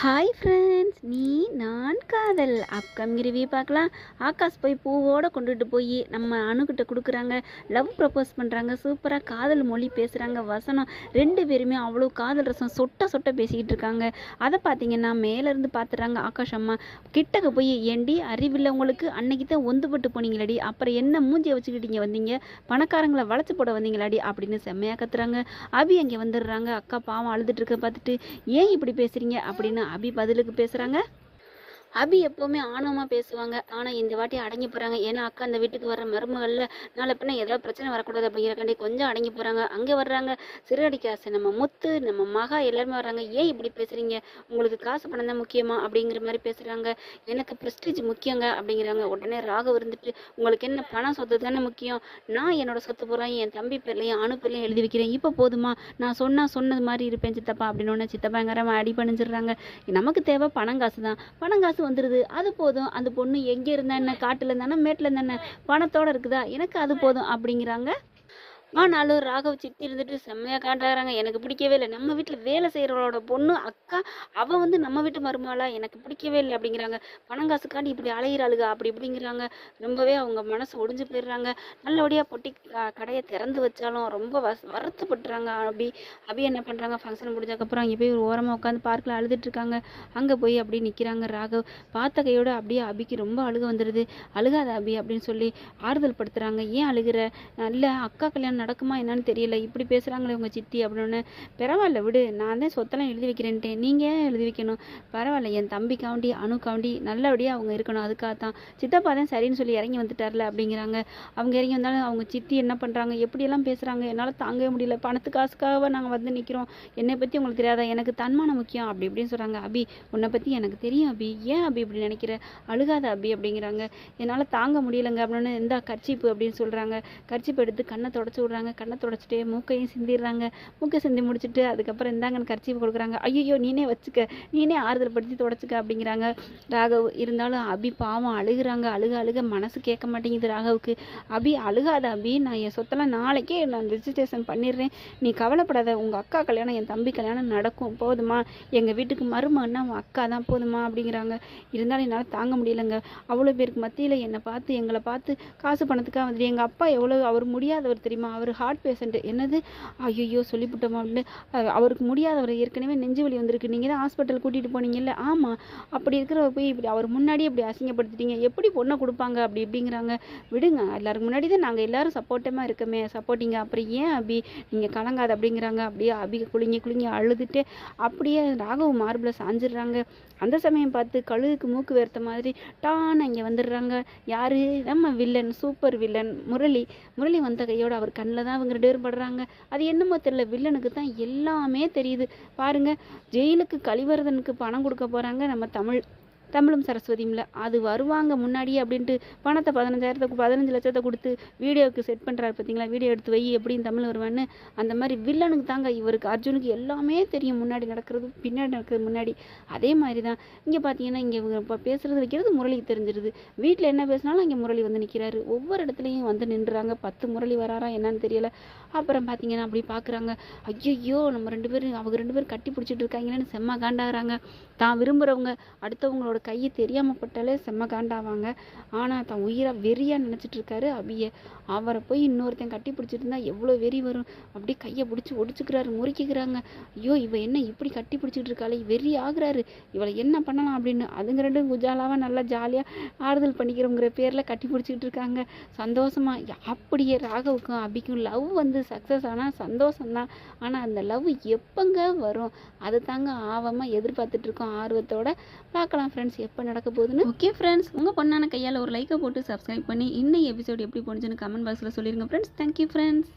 Hi friends நீ நான் காதல். அப்கமிங் ரிவ்யூ பார்க்கலாம். ஆகாஷ் போய் பூவோடு கொண்டுட்டு போய் நம்ம அணுக்கிட்ட கொடுக்குறாங்க. லவ் ப்ரப்போஸ் பண்ணுறாங்க சூப்பராக காதல் மொழி பேசுகிறாங்க வசனம். ரெண்டு பேருமே அவ்வளோ காதல் ரசம் சொட்ட சொட்ட பேசிக்கிட்டு இருக்காங்க. அதை பார்த்தீங்கன்னா மேலேருந்து பார்த்துறாங்க ஆகாஷ் அம்மா. கிட்டக்க போய் ஏண்டி அறிவில்லை உங்களுக்கு? அன்னைக்கு தான் ஒந்துபட்டு போனீங்களடி? அப்புறம் என்ன மூஞ்சியை வச்சுக்கிட்டீங்க வந்தீங்க? பணக்காரங்களை வளைச்சு போட வந்தீங்களாடி? அப்படின்னு செம்மையாக கத்துறாங்க. அபி அங்கே வந்துடுறாங்க. அக்கா பாவம் அழுதுட்டு இருக்க பார்த்துட்டு ஏன் இப்படி பேசுறீங்க? அப்படின்னு அபி பதிலுக்கு பேசுகிறாங்க அபி எப்போவுமே ஆணவமாக பேசுவாங்க. ஆனால் இந்த வாட்டி அடங்கி போகிறாங்க ஏன்னா அக்கா அந்த வீட்டுக்கு வர மருமகளில் நாளை பின்ன ஏதாவது பிரச்சனை வரக்கூடாது அப்படிங்கிறக்காண்டி கொஞ்சம் அடங்கி போகிறாங்க அங்கே வர்றாங்க. சிறுஅடி காசு நம்ம முத்து நம்ம மகா எல்லாருமே வர்றாங்க. ஏன் இப்படி பேசுகிறீங்க உங்களுக்கு காசு பணம் தான் முக்கியமா? அப்படிங்கிற மாதிரி பேசுகிறாங்க எனக்கு ப்ரெஸ்டீஜ் முக்கியங்க அப்படிங்கிறாங்க. உடனே ராகவ் இருந்துட்டு உங்களுக்கு என்ன பணம் சொத்து தானே முக்கியம்? நான் என்னோட சொத்து பூரா என் தம்பி பேர்லையும் அணு பேர்லையும் எழுதி வைக்கிறேன். இப்போ போதுமா? நான் சொன்னால் சொன்னது மாதிரி இருப்பேன் சித்தப்பா. அப்படின்னு ஒன்று அடி பண்ணிச்சிடுறாங்க நமக்கு தேவை பணம் காசு தான். பணம் காசு வந்துடுது அது போதும். அந்த பொண்ணு எங்கே இருந்தா என்ன? காட்டில் இருந்தானே? மேட்டில் இருந்தானே பணத்தோட இருக்குதா? எனக்கு அது போதும் அப்படிங்கிறாங்க. ஆனாலும் ராகவ் சித்தி இருந்துட்டு செம்மையாக காண்டாகிறாங்க எனக்கு பிடிக்கவே இல்லை. நம்ம வீட்டில் வேலை செய்கிறவளோட பொண்ணு அக்கா அவள் வந்து நம்ம வீட்டு மருமகளா? எனக்கு பிடிக்கவே இல்லை அப்படிங்கிறாங்க. பணம் காசுக்காண்டி இப்படி அலையிறாளுக அப்படி இப்படிங்கிறாங்க. ரொம்பவே அவங்க மனசு ஒடிஞ்சு போயிடுறாங்க. நல்லபடியாக பொட்டி க- கடையை திறந்து வச்சாலும் ரொம்ப வச வருத்தப்பட்டுறாங்க அபி. அபி என்ன பண்ணுறாங்க ஃபங்க்ஷன் முடிஞ்சதுக்கப்புறம் அங்கே போய் ஒரு ஓரமாக உட்காந்து பார்க்கில் அழுதுட்டுருக்காங்க அங்கே போய் அப்படியே நிற்கிறாங்க ராகவ். பார்த்த கையோட அப்படியே அபிக்கு ரொம்ப அழுக வந்துடுது அழுகாத அபி அப்படின்னு சொல்லி ஆறுதல் படுத்துகிறாங்க ஏன் அழுகிற? இல்லை அக்கா கல்யாணம் நடக்குமா என்னன்னு தெரியல. இப்படி பேசுகிறாங்களே உங்கள் சித்தி அப்படின்னு. பரவாயில்ல விடு நான் தான் சொத்தெல்லாம் எழுதி வைக்கிறேன்ட்டு நீங்கள் ஏன் எழுதி வைக்கணும்? பரவாயில்ல என் தம்பிக்காண்டி அணுக்காண்டி நல்லபடியாக அவங்க இருக்கணும். அதுக்காக தான். சித்தப்பா தான் சரின்னு சொல்லி இறங்கி வந்துட்டார்ல அப்படிங்கிறாங்க. அவங்க இறங்கி வந்தாலும் அவங்க சித்தி என்ன பண்ணுறாங்க எப்படியெல்லாம் பேசுகிறாங்க என்னால் தாங்கவே முடியல. பணத்து காசுக்காக நாங்கள் வந்து நிற்கிறோம் என்னை பற்றி உங்களுக்கு தெரியாதா? எனக்கு தன்மானம் முக்கியம் அப்படி இப்படின்னு சொல்கிறாங்க அபி உன்னை பற்றி எனக்கு தெரியும் அபி. ஏன் அபி இப்படி நினைக்கிற? அழுகாத அபி அப்படிங்கிறாங்க. என்னால் தாங்க முடியலங்க அப்படின்னு இந்த கர்ச்சீப்பு அப்படின்னு சொல்கிறாங்க கர்ச்சிப்பு எடுத்து கண்ணை தொடச்சி விட்றாங்க கண்ணை தொடச்சிட்டு மூக்கையும் சிந்திடுறாங்க. மூக்கை சிந்தி முடிச்சுட்டு அதுக்கப்புறம் இந்தாங்கன்னு கர்ச்சீப்பு கொடுக்குறாங்க. ஐயோ நீனே வச்சுக்க நீனே ஆறுதல் படுத்தி தொடச்சிக்க அப்படிங்கிறாங்க ராகவ். இருந்தாலும் அபி பாவம் அழுகுறாங்க. அழுக அழுக மனசு கேட்க மாட்டேங்குது ராகவுக்கு. அபி அழுகாத அபி நான் என் சொத்தெல்லாம் நாளைக்கே நான் ரிஜிஸ்ட்ரேஷன் பண்ணிடுறேன். நீ கவலைப்படாத உங்கள் அக்கா கல்யாணம் என் தம்பி கல்யாணம் நடக்கும். போதுமா? எங்கள் வீட்டுக்கு மருமன்னா உன் அக்கா தான் போதுமா? அப்படிங்கிறாங்க. இருந்தாலும் என்னால் தாங்க முடியலங்க. அவ்வளோ பேருக்கு மத்தியில் என்னை பார்த்து எங்களை பார்த்து காசு பணத்துக்காக வந்துட்டு எங்கள் அப்பா எவ்வளோ அவர் முடியாதவர் தெரியுமா? அவர் ஹார்ட் பேஷண்ட்டு என்னது? ஐயோ சொல்லிவிட்டோமா அப்படின்னு அவருக்கு முடியாதவர் ஏற்கனவே நெஞ்சு வலி வந்திருக்கு. நீங்கள் தான் ஹாஸ்பிட்டல் கூட்டிகிட்டு போனீங்கல்ல? ஆமாம் அப்படி இருக்கிறவர் போய் இப்படி அவர் முன்னாடியே இப்படி அசிங்கப்படுத்திட்டீங்க. எப்படி பொண்ணை கொடுப்பாங்க? அப்படி இப்படிங்கிறாங்க. விடுங்க. எல்லாருக்கு முன்னாடி தான் நாங்கள் எல்லாரும் சப்போர்ட்டமாக இருக்கமே. சப்போர்ட்டிங்க அப்புறம் ஏன் அபி? நீங்கள் கலங்காது அப்படிங்கிறாங்க. அப்படியே அபி குலுங்கி குலுங்கி அழுதுட்டு அப்படியே ராகவ் மார்பில் சாஞ்சிடுறாங்க. அந்த சமயம் பார்த்து கழுகுக்கு மூக்கு வேர்த்த மாதிரி டான்னு இங்கே வந்துடுறாங்க. யார்? நம்ம villain super villain Murali. Murali வந்த கையோடு அவர் கண்ணில் தான் அவங்க ரெண்டு பேரும் படுறாங்க. அது என்னமோ தெரியல வில்லனுக்கு தான் எல்லாமே தெரியுது. பாருங்க ஜெயிலுக்கு கழிவரதனுக்கு பணம் கொடுக்க போறாங்க நம்ம தமிழ் தமிழும் சரஸ்வதியும்ல அது வருவாங்க முன்னாடியே அப்படின்ட்டு பணத்தை பதினஞ்சாயிரத்தை பதினஞ்சு லட்சத்தை கொடுத்து வீடியோவுக்கு செட் பண்ணுறாரு பார்த்தீங்களா வீடியோ எடுத்து வை எப்படின்னு தமிழ் வருவான்னு. அந்த மாதிரி வில்லனுக்கு தாங்க இவருக்கு அர்ஜுனுக்கு எல்லாமே தெரியும் முன்னாடி நடக்கிறது பின்னாடி நடக்கிறது முன்னாடி. அதே மாதிரி தான் இங்கே பார்த்தீங்கன்னா இங்கே இவங்க இப்போ பேசுறது வைக்கிறது முரளிக்கு தெரிஞ்சிருது. வீட்டில் என்ன பேசினாலும் இங்கே முரளி வந்து நிற்கிறாரு ஒவ்வொரு இடத்துலையும் வந்து நின்றுறாங்க பத்து முரளி வராரா என்னன்னு தெரியல. அப்புறம் பார்த்தீங்கன்னா அப்படி பார்க்குறாங்க ஐயோ நம்ம ரெண்டு பேரும் அவங்க ரெண்டு பேரும் கட்டி பிடிச்சிட்டு இருக்காங்களேன்னு செம்ம காண்டாகிறாங்க. தான் விரும்புகிறவங்க அடுத்தவங்களோட கையை தெரியாமல் பட்டாலே செம்ம காண்டாவாங்க. ஆனால் தான் உயிரை வெறியாக நினச்சிட்டு இருக்காரு அபியை. அவரை போய் இன்னொருத்தன் கட்டி பிடிச்சிட்டு இருந்தா எவ்வளோ வெறி வரும். அப்படியே கையை பிடிச்சி ஒடிச்சுக்கிறாரு முறிக்கிறாங்க. ஐயோ இவ என்ன இப்படி கட்டி பிடிச்சிட்டு இருக்காளே வெறி ஆகுறாரு. இவளை என்ன பண்ணலாம் அப்படின்னு அதுங்க ரெண்டும் குஜாலாவாக நல்லா ஜாலியாக ஆறுதல் பண்ணிக்கிறோங்கிற பேரில் கட்டி பிடிச்சிக்கிட்டு இருக்காங்க சந்தோஷமா அப்படியே ராகவுக்கும் அபிக்கும் லவ் வந்து சக்ஸஸ் ஆனால் சந்தோஷம்தான். ஆனால் அந்த லவ் எப்போங்க வரும்? அது தாங்க ஆவமாக எதிர்பார்த்துட்ருக்கோம் ஆர்வத்தோட. பார்க்கலாம் ஃப்ரெண்ட்ஸ் எப்போ நடக்க போகுதுன்னு? ஓகே ஃப்ரெண்ட்ஸ் உங்கள் பொண்ணான கையால் ஒரு லைக்கை போட்டு சப்ஸ்கிரைப் பண்ணி இன்னும் எபிசோட் எப்படி போணுச்சுன்னு கமெண்ட் பாக்ஸில் சொல்லிடுங்க ஃப்ரெண்ட்ஸ் தேங்க்யூ ஃப்ரெண்ட்ஸ்